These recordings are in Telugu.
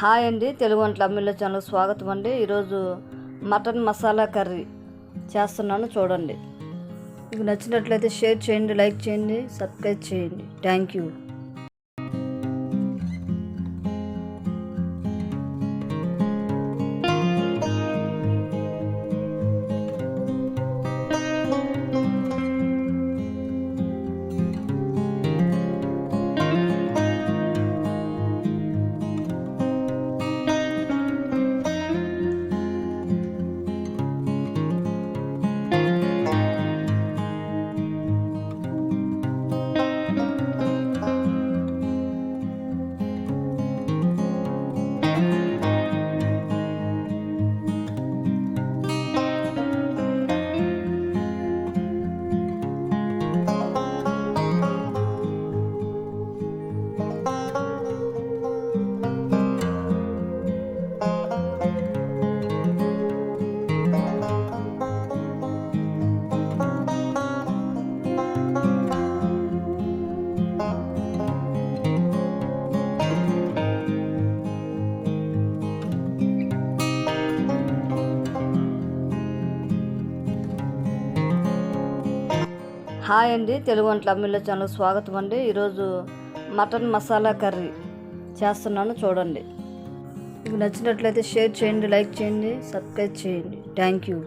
హాయ్ అండి తెలుగు వంటల అమ్మిళ్ళ ఛానల్ స్వాగతం అండి. ఈరోజు మటన్ మసాలా కర్రీ చేస్తున్నాను చూడండి. మీకు నచ్చినట్లయితే షేర్ చేయండి లైక్ చేయండి సబ్స్క్రైబ్ చేయండి. Thank you. హాయ్ అండి తెలుగు వంటల అమ్మిళ్ళ ఛానల్ స్వాగతం అండి. ఈరోజు మటన్ మసాలా కర్రీ చేస్తున్నాను చూడండి. మీకు నచ్చినట్లయితే షేర్ చేయండి లైక్ చేయండి సబ్స్క్రైబ్ చేయండి. Thank you.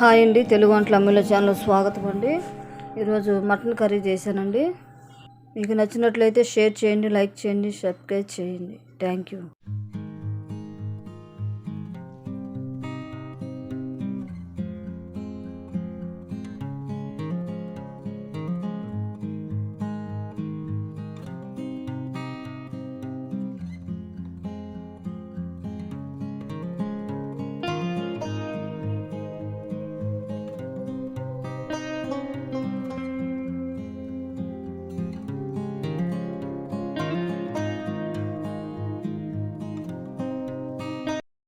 హాయ్ అండి తెలుగు వంటల అమ్మిల ఛానల్ స్వాగతం అండి. ఈరోజు మటన్ కర్రీ చేశానండి. మీకు నచ్చినట్లయితే షేర్ చేయండి లైక్ చేయండి సబ్స్క్రైబ్ చేయండి. Thank you.